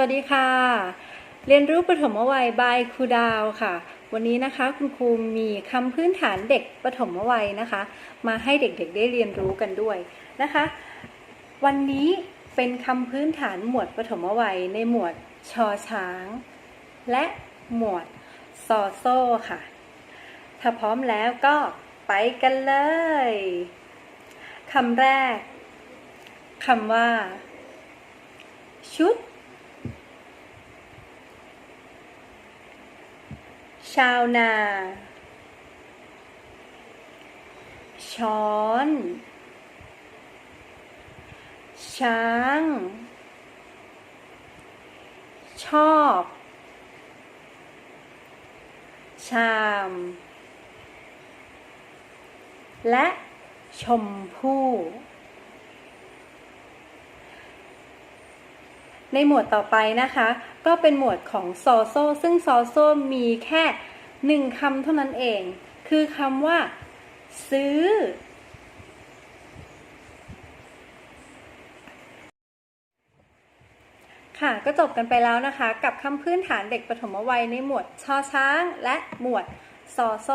วัสดีค่ะ เรียนรู้ปฐมวัยบายครูดาวค่ะ วันนี้นะคะคุณครูมีคำพื้นฐานเด็กปฐมวัยนะคะ มาให้เด็กๆได้เรียนรู้กันด้วยนะคะ วันนี้เป็นคำพื้นฐานหมวดปฐมวัยในหมวดชอช้าง และหมวดซอโซ่ค่ะ ถ้าพร้อมแล้วก็ไปกันเลยคำแรกคำว่า ชุด ชาวนา ช้อน ช้าง ชอบ ชาม และชมพู่ ในหมวดต่อไปนะคะ ก็เป็นหมวดของซอโซซึ่งซอโซมีแค่หนึ่งคำเท่านั้นเอง คือคำว่า ซื้อ ค่ะก็จบกันไปแล้วนะคะ กับคำพื้นฐานเด็กปฐมวัยในหมวดชอช้างและหมวดซอโซ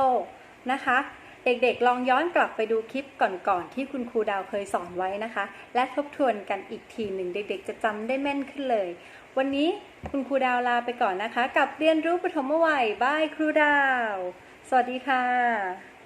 นะคะ เด็กๆ ลองย้อนกลับไปดูคลิปก่อนๆ ที่คุณครูดาวเคยสอนไว้นะคะ และทบทวนกันอีกทีหนึ่งเด็กๆ จะจำได้แม่นขึ้นเลย วันนี้คุณครูดาวลาไปก่อนนะคะ กับเรียนรู้ปฐมวัยบายครูดาว สวัสดีค่ะ